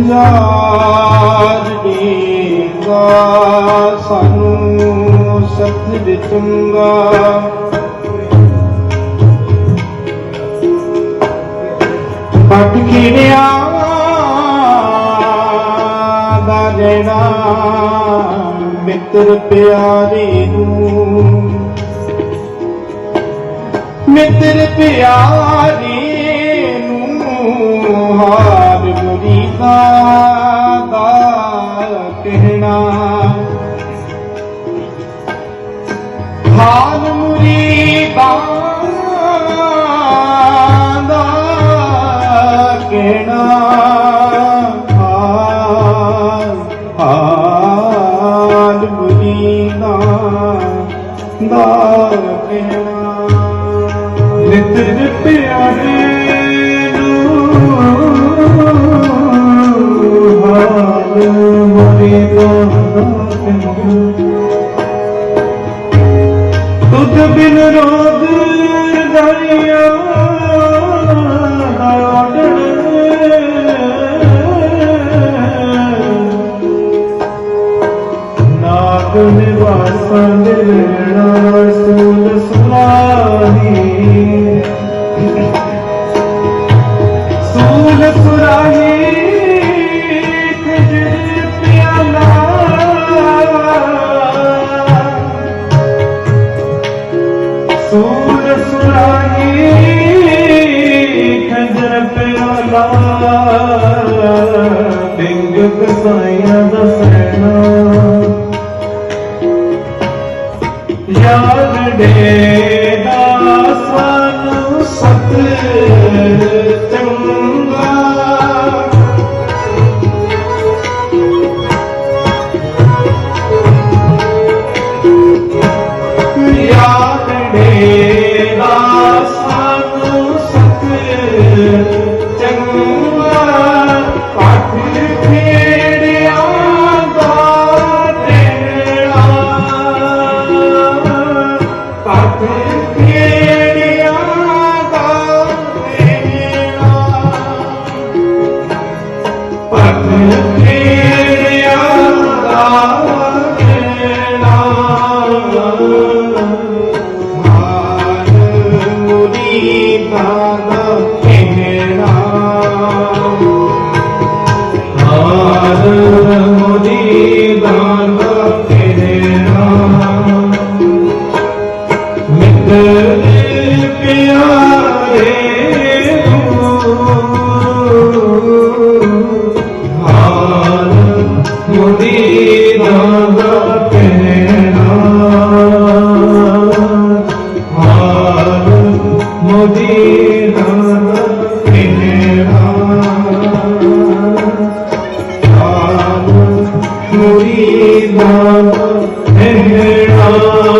ਜਾਜ ਦੇਗਾ ਸਾਨੂੰ ਸਤਿ ਚੰਗਾ ਪਟ ਖਿੜਿਆ ਦਾ ਜਣਾ ਮਿੱਤਰ ਪਿਆਰੇ ਨੂੰ। ਮਿੱਤਰ ਪਿਆਰੇ ਨੂੰ ਹਾਰ ਮੁਰੀਦਾ ਦਾ ਕਹਿਣਾ। ਹਾਲ ਮੁਰੀਦਾ ਦਾ ਕਹਿਣਾ। ਹਾਲ ਹਾਲ ਦਾ ਕਹਿਣਾ। ਨਿਤਰ ਪਿਆਰੇ ਤੁਧ ਬਿਨ ਰੋਗ ਦਰਿਆ ਨਾਗ ਨਿਵਾਸਾਂ ਦੇ ਲੈਣਾ ਸੂਲ ਸੁਲਾਹੀ ਸੂਲ ਸੁਰਾਹੀ ਪਿਆਲਾ ਬਿੰਗ ਕਸਾਈਆਂ ਦਾ ਸੈਨਾ ਯਾਦ ਦੇ ਦਾ ਸਾਨੂੰ ਸਤ Krishna मेरा